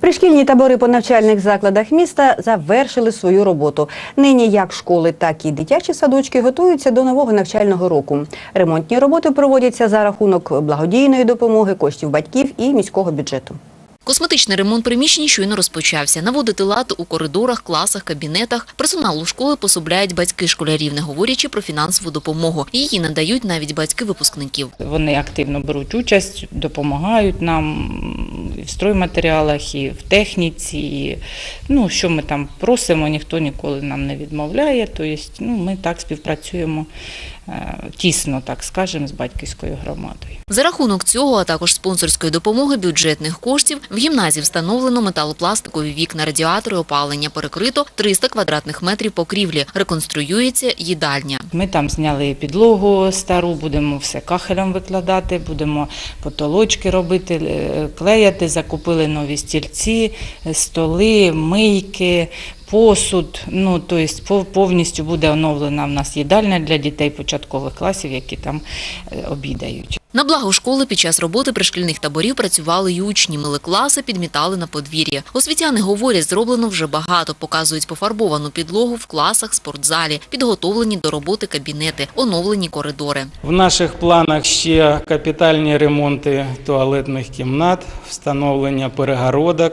Пришкільні табори по навчальних закладах міста завершили свою роботу. Нині як школи, так і дитячі садочки готуються до нового навчального року. Ремонтні роботи проводяться за рахунок благодійної допомоги, коштів батьків і міського бюджету. Косметичний ремонт приміщень щойно розпочався. Наводити лад у коридорах, класах, кабінетах. Персоналу школи пособляють батьки школярів, не говорячи про фінансову допомогу. Її надають навіть батьки випускників. Вони активно беруть участь, допомагають нам в стройматеріалах, і в техніці. І, ну, що ми там просимо, ніхто ніколи нам не відмовляє. Тобто, ну, ми так співпрацюємо е, тісно, так скажемо, з батьківською громадою. За рахунок цього, а також спонсорської допомоги бюджетних коштів, в гімназії встановлено металопластикові вікна, радіатори, опалення, перекрито 300 квадратних метрів покрівлі. Реконструюється їдальня. Ми там зняли підлогу стару, будемо все кахелем викладати, будемо потолочки робити, е, клеяти, закупили нові стільці, е, столи, мийки. Посуд, ну тобто повністю буде оновлена в нас їдальня для дітей початкових класів, які там е, обідають. На благо школи під час роботи пришкільних таборів працювали й учні, мили класи, підмітали на подвір'я. Освітяни говорять, зроблено вже багато, показують пофарбовану підлогу в класах, спортзалі, підготовлені до роботи кабінети, оновлені коридори. В наших планах ще капітальні ремонти туалетних кімнат, встановлення перегородок,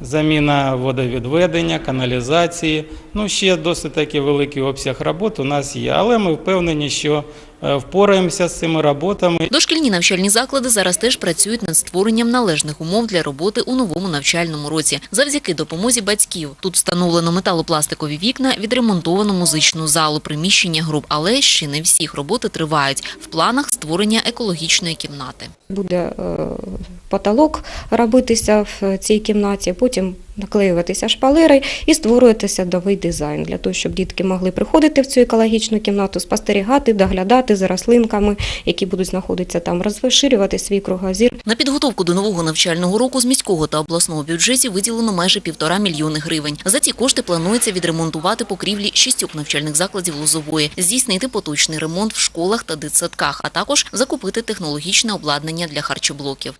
заміна водовідведення, каналізації. Ну, ще досить таки великий обсяг робот у нас є, але ми впевнені, що е, впораємося з цими роботами. Дошкільні навчальні заклади зараз теж працюють над створенням належних умов для роботи у новому навчальному році. Завдяки допомозі батьків. Тут встановлено металопластикові вікна, відремонтовано музичну залу, приміщення груп, але ще не всіх роботи тривають. В планах створення екологічної кімнати. буде е, потолок робитися в цій кімнаті, потім наклеюватися шпалери і створюватися новий дизайн для того, щоб дітки могли приходити в цю екологічну кімнату, спостерігати, доглядати за рослинками, які будуть знаходитися там, розширювати свій кругозір. На підготовку до нового навчального року з міського та обласного бюджетів виділено майже півтора мільйони гривень. За ці кошти планується відремонтувати покрівлі шістьох навчальних закладів Лозової, здійснити поточний ремонт в школах та дитсадках, а також закупити технологічне обладнання для харчоблоків.